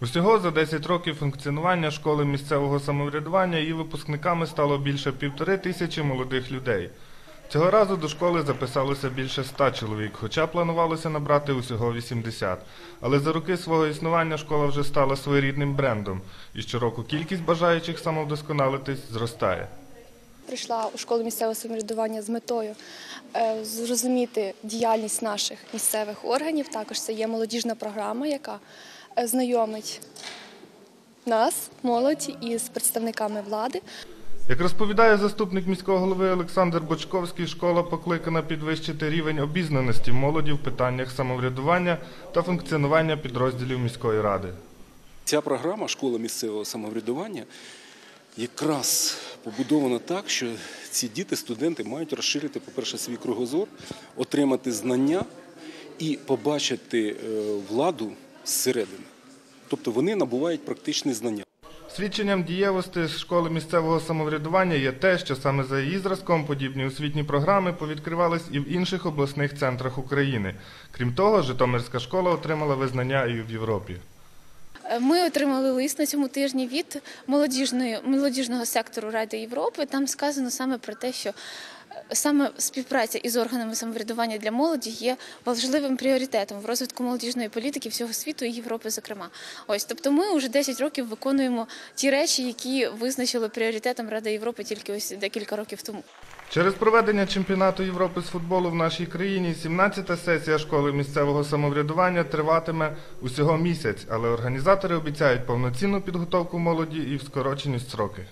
Усього за 10 років функціонування школи місцевого самоврядування її випускниками стало більше півтори тисячі молодих людей. Цього разу до школи записалося більше 100 чоловік, хоча планувалося набрати усього 80. Але за роки свого існування школа вже стала своєрідним брендом, і щороку кількість бажаючих самовдосконалитись зростає. Прийшла у школу місцевого самоврядування з метою е, зрозуміти діяльність наших місцевих органів. Також це є молодіжна програма, яка знайомить нас, молодь, із представниками влади. Як розповідає заступник міського голови Олександр Бочковський, школа покликана підвищити рівень обізнаності молоді в питаннях самоврядування та функціонування підрозділів міської ради. Ця програма школа місцевого самоврядування якраз побудована так, що ці діти, студенти мають розширити, по-перше, свій кругозор, отримати знання і побачити е, владу зсередини. Тобто вони набувають практичні знання. Свідченням дієвості школи місцевого самоврядування є те, що саме за її зразком подібні освітні програми повідкривались і в інших обласних центрах України. Крім того, Житомирська школа отримала визнання і в Європі. Ми отримали лист на цьому тижні від молодіжної молодіжного сектору Ради Європи. Там сказано саме про те, що саме співпраця із органами самоврядування для молоді є важливим пріоритетом в розвитку молодіжної політики всього світу і Європи, зокрема. Ось тобто, ми вже 10 років виконуємо ті речі, які визначили пріоритетом Ради Європи тільки ось декілька років тому. Через проведення чемпіонату Європи з футболу в нашій країні 17-та сесія школи місцевого самоврядування триватиме усього місяць, але організатори обіцяють повноцінну підготовку молоді і скорочені строки.